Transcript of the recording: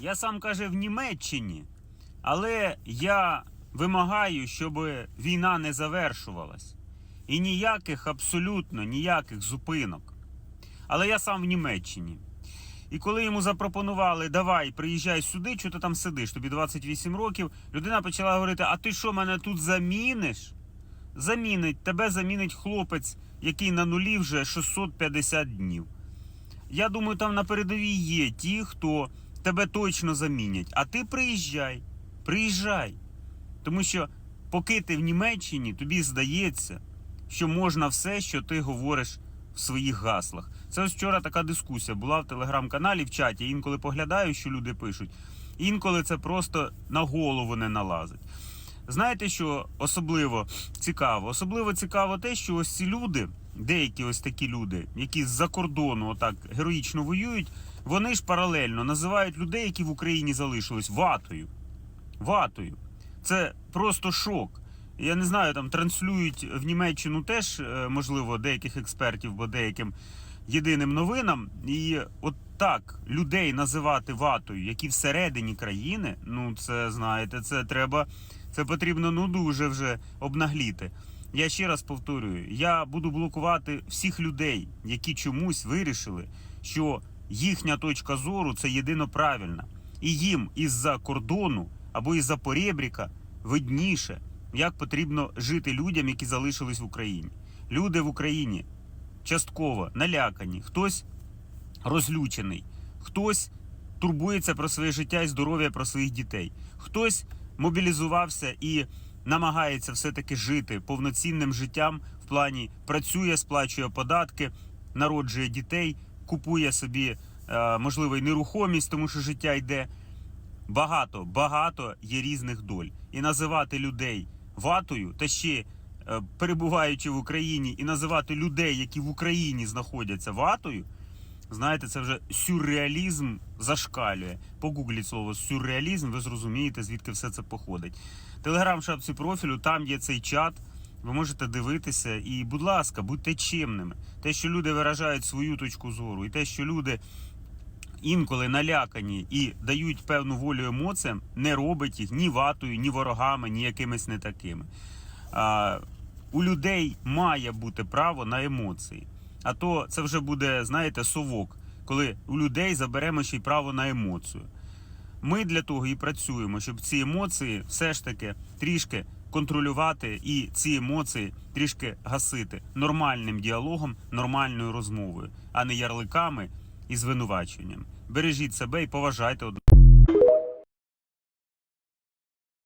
Я сам каже в Німеччині, але я вимагаю, щоб війна не завершувалась. І ніяких, абсолютно ніяких зупинок. Але я сам в Німеччині. І коли йому запропонували, давай, приїжджай сюди, що ти там сидиш, тобі 28 років, людина почала говорити: а ти що, мене тут заміниш? Замінить, тебе замінить хлопець, який на нулі вже 650 днів. Я думаю, там на передовій є ті, хто тебе точно замінять. А ти приїжджай, приїжджай. Тому що поки ти в Німеччині, тобі здається, що можна все, що ти говориш в своїх гаслах. Це ось вчора така дискусія була в телеграм-каналі в чаті. Інколи поглядаю, що люди пишуть. Інколи це просто на голову не налазить. Знаєте, що особливо цікаво? Особливо цікаво те, що ось ці люди, деякі ось такі люди, які з-за кордону отак героїчно воюють, вони ж паралельно називають людей, які в Україні залишились, ватою. Ватою. Це просто шок. Я не знаю, там транслюють в Німеччину теж, е, можливо, деяких експертів, бо деяким єдиним новинам. І от так людей називати ватою, які всередині країни, ну це знаєте, це треба, це потрібно ну дуже вже обнагліти. Я ще раз повторюю: я буду блокувати всіх людей, які чомусь вирішили, що їхня точка зору це єдино правильна. І їм із-за кордону або із-за поребріка видніше, як потрібно жити людям, які залишились в Україні. Люди в Україні частково налякані, хтось розлючений, хтось турбується про своє життя і здоров'я про своїх дітей, хтось мобілізувався і намагається все-таки жити повноцінним життям в плані працює, сплачує податки, народжує дітей, купує собі, е, можливо, і нерухомість, тому що життя йде. Багато, багато є різних доль. І називати людей ватою, та ще е, перебуваючи в Україні, і називати людей, які в Україні знаходяться ватою, знаєте, це вже сюрреалізм зашкалює. Погугліть слово сюрреалізм, ви зрозумієте, звідки все це походить. Телеграм шапці профілю, там є цей чат. Ви можете дивитися, і, будь ласка, будьте чемними. Те, що люди виражають свою точку зору, і те, що люди інколи налякані і дають певну волю емоціям, не робить їх ні ватою, ні ворогами, ні якимись не такими. А, у людей має бути право на емоції. А то це вже буде, знаєте, совок, коли у людей заберемо ще й право на емоцію. Ми для того і працюємо, щоб ці емоції все ж таки трішки контролювати і ці емоції трішки гасити нормальним діалогом, нормальною розмовою, а не ярликами і звинуваченням. Бережіть себе і поважайте одне.